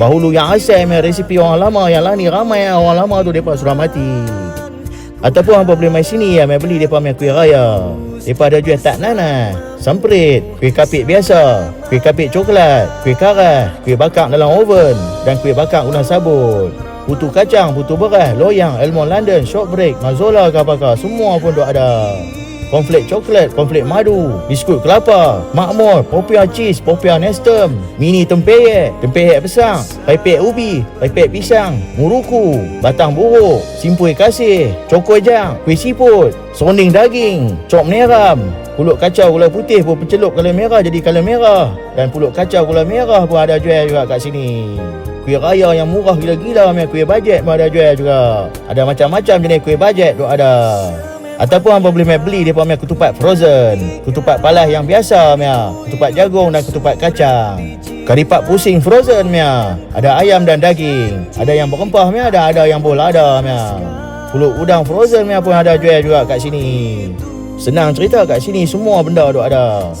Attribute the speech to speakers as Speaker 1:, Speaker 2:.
Speaker 1: Bahulu yang asal punya resipi orang lama Yang lah ni ramai orang lama tu Mereka sudah mati Ataupun hampa boleh mai sini ya, mai beli depa punya kuih raya. Depa ada jual tak nana, samprit, kuih kapit biasa, kuih kapit coklat, kuih karas, kuih bakar dalam oven dan kuih bakar guna sabun. Putu kacang, putu beras, loyang, almond London, shortbread, mazola ke apa semua pun duk ada. Konflik coklat, konflik madu, biskut kelapa, makmur, popia cheese, popia nestem, mini tempeyek, tempeyek besar, paipek ubi, paipek pisang, muruku, batang buruk, simpui kasih, cokoi jang, kuih siput, serunding daging, cok meneram, pulut kacau gula putih pun pencelup gula merah jadi gula merah dan pulut kacau gula merah pun ada jual juga kat sini. Kuih raya yang murah gila-gila punya kuih bajet pun ada jual juga. Ada macam-macam jenis kuih bajet tu ada. Ataupun hangpa boleh beli depa punya ketupat frozen, ketupat palas yang biasa punya, ketupat jagung dan ketupat kacang. Karipat pusing frozen punya. Ada ayam dan daging. Ada yang berempah punya, ada ada yang bolada punya. Pulut udang frozen punya pun ada jual juga kat sini. Senang cerita kat sini semua benda tu ada.